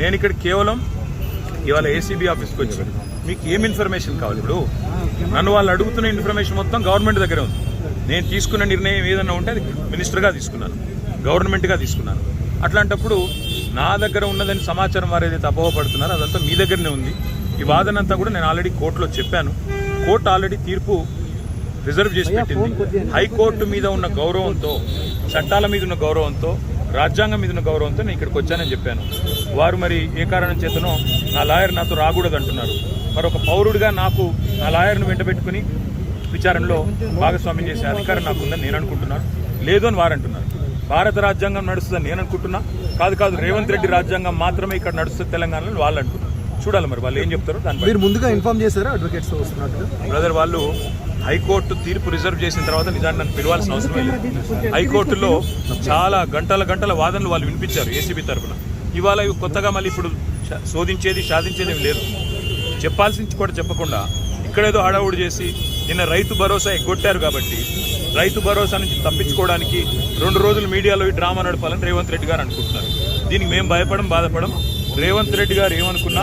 నేను ఇక్కడ కేవలం ఇవాళ ఏసీబీ ఆఫీస్కి వచ్చి మీకు ఏం ఇన్ఫర్మేషన్ కావాలి ఇప్పుడు? నన్ను వాళ్ళు అడుగుతున్న ఇన్ఫర్మేషన్ మొత్తం గవర్నమెంట్ దగ్గరే ఉంది. నేను తీసుకున్న నిర్ణయం ఏదన్నా ఉంటే అది మినిస్టర్గా తీసుకున్నాను. గవర్నమెంట్గా తీసుకున్నాను. అట్లాంటప్పుడు నా దగ్గర ఉన్నదని సమాచారం వారు ఏదైతే అపోహపడుతున్నారో అదంతా మీ దగ్గరనే ఉంది. ఈ వాదన అంతా కూడా నేను ఆల్రెడీ కోర్టులో చెప్పాను. కోర్టు ఆల్రెడీ తీర్పు రిజర్వ్ చేసి పెట్టింది. హైకోర్టు మీద ఉన్న గౌరవంతో చట్టాల మీద ఉన్న గౌరవంతో రాజ్యాంగం మీద ఉన్న గౌరవంతో నేను ఇక్కడికి వచ్చానని చెప్పాను. వారు మరి ఏ కారణం చేతనో నా లాయర్ నాతో రాకూడదు అంటున్నారు మరి ఒక పౌరుడిగా నాకు నా లాయర్ను వెంటబెట్టుకుని విచారణలో భాగస్వామ్యం చేసే అధికారం నాకు ఉందని నేను అనుకుంటున్నాను. లేదు అని వారు అంటున్నారు. భారత రాజ్యాంగం నడుస్తుందని నేను అనుకుంటున్నా. కాదు కాదు రేవంత్ రెడ్డి రాజ్యాంగం మాత్రమే ఇక్కడ నడుస్తుంది తెలంగాణలో వాళ్ళు అంటున్నారు. చూడాలి మరి వాళ్ళు ఏం చెప్తారో దాని బట్టి. మీరు ముందుగా ఇన్ఫార్మ్ చేశారా అడ్వకేట్స్ వస్తున్నట్టు బ్రదర్ వాళ్ళు హైకోర్టు తీర్పు రిజర్వ్ చేసిన తర్వాత నిజాన్ని నన్ను పిలవాల్సిన అవసరం లేదు. హైకోర్టులో చాలా గంటల గంటల వాదనలు వాళ్ళు వినిపించారు ఏసీబీ తరఫున ఇవాళ ఇవి కొత్తగా మళ్ళీ ఇప్పుడు శోధించేది సాధించేది లేదు. చెప్పాల్సింది కూడా చెప్పకుండా ఇక్కడేదో హడావుడి చేసి నిన్న రైతు భరోసా ఎగ్గొట్టారు కాబట్టి రైతు భరోసా నుంచి తప్పించుకోవడానికి రెండు రోజులు మీడియాలో ఈ డ్రామా నడపాలని రేవంత్ రెడ్డి గారు అనుకుంటున్నారు. దీనికి మేము భయపడం బాధపడం. రేవంత్ రెడ్డి గారు ఏమనుకున్నా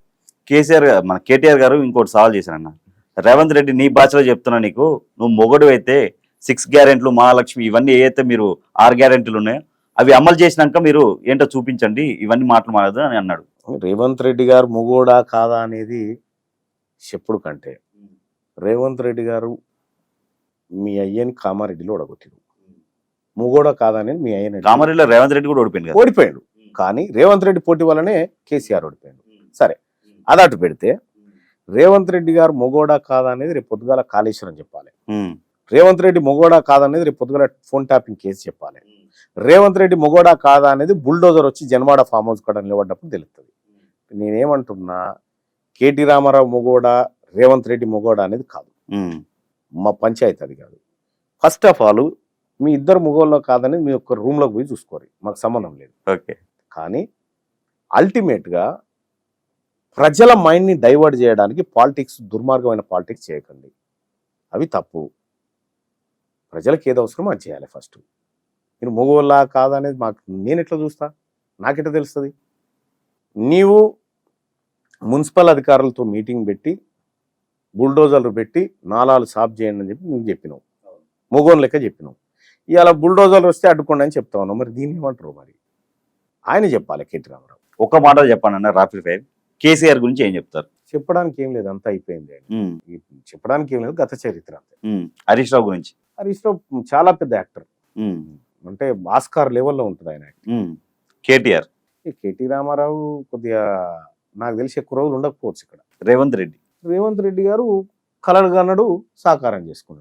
కేసీఆర్ గారు మన కేటీఆర్ గారు ఇంకోటి సవాల్ చేశారన్న. రేవంత్ రెడ్డి నీ భాషలో చెప్తున్నా నీకు నువ్వు మొగడు అయితే సిక్స్ గ్యారెంట్లు మహాలక్ష్మి ఇవన్నీ ఏవైతే మీరు ఆరు గ్యారెంటీలు ఉన్నాయో అవి అమలు చేసినాక మీరు ఏంటో చూపించండి ఇవన్నీ మాటలు మాడదు అని అన్నాడు. రేవంత్ రెడ్డి గారు ముగోడా కాదా అనేది చెప్పుడు కంటే. రేవంత్ రెడ్డి గారు మీ అయ్యని కామారెడ్డిలో ఓడగొట్టాడు ముగోడా కాదా అనేది మీ అయ్యని కామారెడ్డిలో రేవంత్ రెడ్డి కూడా ఓడిపోయింది కదా. ఓడిపోయాడు. కానీ రేవంత్ రెడ్డి పోటీ వల్లనే కేసీఆర్ ఓడిపోయాడు. సరే. అది అటు పెడితే రేవంత్ రెడ్డి గారు మొగోడా కాదా అనేది రేపు పొద్దుగాల కాళేశ్వరం చెప్పాలి. రేవంత్ రెడ్డి మొగోడా కాదనేది రేపు పొద్దుగాల ఫోన్ ట్యాపింగ్ కేసు చెప్పాలి. రేవంత్ రెడ్డి మొగోడా కాదా అనేది బుల్డోజర్ వచ్చి జన్వాడ ఫామ్ హౌస్ కూడా నిలబడ్డప్పుడు తెలుస్తుంది నేనేమంటున్నా కేటీ రామారావు మొగోడా రేవంత్ రెడ్డి మొగోడా అనేది కాదు. మా పంచాయతీ అది కాదు. ఫస్ట్ ఆఫ్ ఆల్ మీ ఇద్దరు మొగోళ్ళలో కాదనేది మీ ఒక్క రూమ్లోకి పోయి చూసుకోరు. మాకు సంబంధం లేదు. ఓకే. కానీ అల్టిమేట్గా ప్రజల మైండ్ని డైవర్ట్ చేయడానికి పాలిటిక్స్ దుర్మార్గమైన పాలిటిక్స్ చేయకండి. అవి తప్పు. ప్రజలకు ఏది అవసరమో అది చేయాలి ఫస్ట్ నేను మగవాళ్ళ కాదనేది మాకు నేను ఎట్లా చూస్తా? నాకెట్లా తెలుస్తుంది? నీవు మున్సిపల్ అధికారులతో మీటింగ్ పెట్టి బుల్డోజర్లు పెట్టి నాలాలు సాఫ్ చేయండి అని చెప్పి నువ్వు చెప్పినావు. మొగోన్ లెక్క చెప్పినావు. ఇవాళ బుల్డోజర్లు వస్తే అడ్డుకోండి అని చెప్తా ఉన్నావు. మరి దీన్ని ఏమంటారు మరి? ఆయన చెప్పాలి కేటీ రామారావు. ఒక మాట చెప్పానన్నా అన్న రాపిడ్ ఫైర్. కేసీఆర్ గురించి ఏం చెప్తారు? చెప్పడానికి ఏం లేదు అంతా అయిపోయింది చెప్పడానికి ఏం లేదు గత చరిత్ర అంతే. హరీష్ రావు గురించి? హరీష్ రావు చాలా పెద్ద యాక్టర్. అంటే ఆస్కార్ లెవెల్లో ఉంటుంది ఆయన కేటీఆర్? కేటీ రామారావు కొద్దిగా నాకు తెలిసి ఎక్కువ రోజులు ఉండకపోవచ్చు ఇక్కడ. రేవంత్ రెడ్డి? రేవంత్ రెడ్డి గారు కలలు కన్నడు సాకారం చేసుకున్నాడు.